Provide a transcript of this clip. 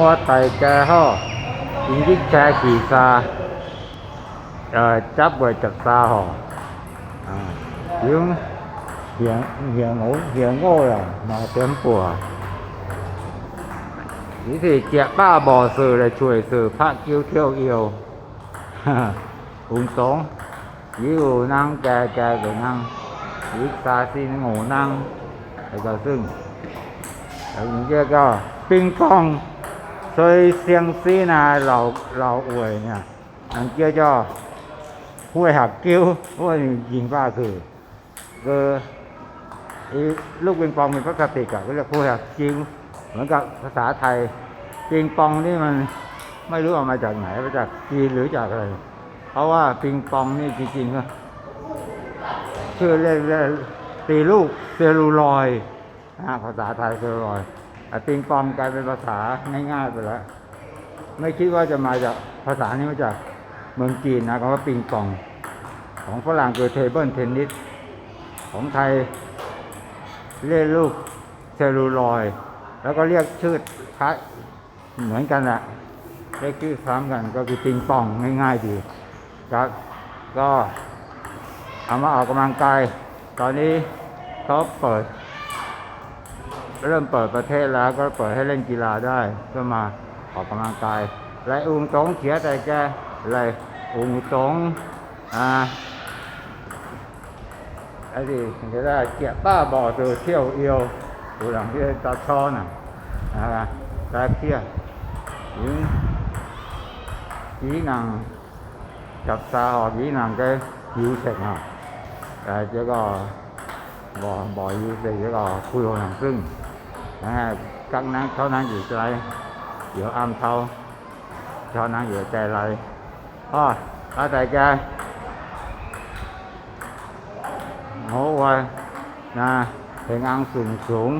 วัวไต่แก่ห่อยิงยิงแช่ขี่ซาเอ่อจับไว้จากซาห่อเลี้งเหียงเหียงโง่เหียงโง่เลยมาเต็มปัวนี่สิเจียป้าบ่อสื่อเลยช่วยสื่อพระกิ้วเที่ยวเอียวหุ่นสองยิ่งนั่งแก่แก่ก็นั่งยิ่งซาซีนโง่นั่งแล้วก็ซึ่งแล้วนี่ก็ปิ้งปองาคือคือไอ้ลูกปิงปองเป็นพลาสติกอะก็เรียกห้วยหักกิ้วเหมือนกับภาษาไทยปิงปองนี่มันไม่รู้เอามาจากไหนมาจากจีนหรือจากอะไร เพราะว่าปิงปองนี่จริงๆก็ชื่อเรียกเรียกตีลูกเซลลูลอยด์ภาษาไทยเซลลูลอยด์ ปิงปองกลายเป็นภาษาง่ายๆไปแล้ว ไม่คิดว่าจะมาจากภาษานี้มาจากเมืองจีนนะคำว่าปิงปอง ของฝรั่งคือเทเบิลเทนนิสของไทยเรียลูกเซลูลอยแล้วก็เรียกชื่อคล้ายเหมือนกันแหละเรียกชื่อซ้ำกันก็คือปิงปองง่ายๆดีครับ ก็เอามาออกกำลังกาย ตอนนี้เขาเปิด เริ่มเปิดประเทศแล้วก็เปิดให้เล่นกีฬาได้ก็มาออกกำลังกายไรอุงตงเขียแต่แกไรอุงตงอ่าไอ้ที่จะได้เกียบ้าบอตัวเที่ยวเอียวตัวหลังที่ตาช้อนอะนะตาเที่ยวยิง kỹ năng chập xa hoặc kỹ năng cái yêu sạch nào à chứ có bò bò yêu thì chứ có khui hồ hàng cưng à, cắt nắng cho nắng gì lại giữa âm thâu cho nắng giữa chạy lại thôi ở tại cha hố qua nè เป็นอังสูงสูง